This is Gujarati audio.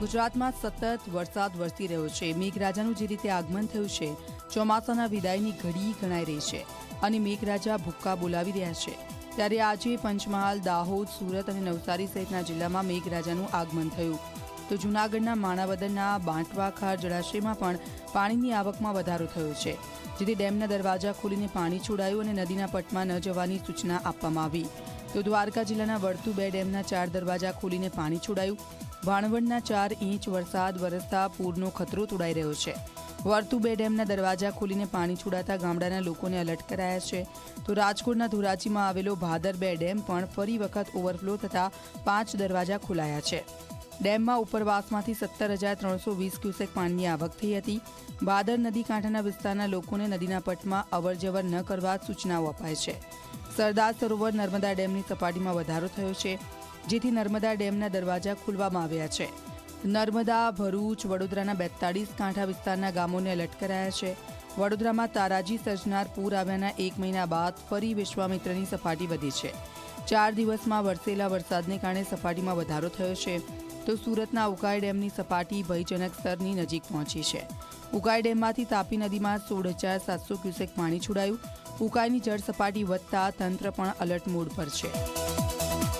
ગુજરાતમાં સતત વરસાદ વરસી રહ્યો છે. મેઘરાજાનું જે રીતે આગમન થયું છે, ચોમાસાના વિદાયની ઘડી ગણાઈ રહી છે અને મેઘરાજા ભૂક્કા બોલાવી રહ્યા છે. ત્યારે આજે પંચમહાલ, દાહોદ, સુરત અને નવસારી સહિતના જિલ્લામાં મેઘરાજાનું આગમન થયું. તો જૂનાગઢના માણાવદરના બાંટવાખાર જળાશયમાં પણ પાણીની આવકમાં વધારો થયો છે, જેથી ડેમના દરવાજા ખોલીને પાણી છોડાયું અને નદીના પટમાં ન જવાની સૂચના આપવામાં આવી. તો દ્વારકા જિલ્લાના વર્તુ બે ડેમના ચાર દરવાજા ખોલીને પાણી છોડાયું. ભાણવડના ચાર ઇંચ વરસાદ વરસતા પૂરનો ખતરો તોડાઈ રહ્યો છે. વર્તુ બે ડેમના દરવાજા ખોલીને પાણી છોડાતા ગામડાના લોકોને એલર્ટ કરાયા છે. તો રાજકોટના ધોરાજીમાં આવેલો ભાદર બે ડેમ પણ ફરી વખત ઓવરફ્લો થતા પાંચ દરવાજા ખોલાયા છે. ડેમમાં ઉપરવાસમાંથી સત્તર હજાર ત્રણસો વીસ ક્યુસેક પાણીની આવક થઈ હતી. ભાદર નદી કાંઠાના વિસ્તારના લોકોને નદીના પટમાં અવરજવર ન કરવા સૂચનાઓ અપાય છે. સરદાર સરોવર નર્મદા ડેમની સપાટીમાં વધારો થયો છે, જેથી નર્મદા ડેમના દરવાજા ખોલવામાં આવ્યા છે. નર્મદા, ભરૂચ, વડોદરાના બેતાળીસ કાંઠા વિસ્તારના ગામોને એલર્ટ કરાયા છે. વડોદરામાં તારાજી સર્જનાર પૂર આવ્યાના એક મહિના બાદ ફરી વિશ્વામિત્રની સપાટી વધી છે. ચાર દિવસમાં વરસેલા વરસાદને કારણે સપાટીમાં વધારો થયો છે, તો સુરતના ઉકાઈ ડેમની સપાટી ભયજનક સ્તરની નજીક પહોંચી છે. ઉકાઈ ડેમમાંથી તાપી નદીમાં સોળ હજાર સાતસો ક્યુસેક પાણી છોડાયું ઉકાઈની જળ સપાટી વધતા તંત્ર પણ અલર્ટ મોડ પર છે.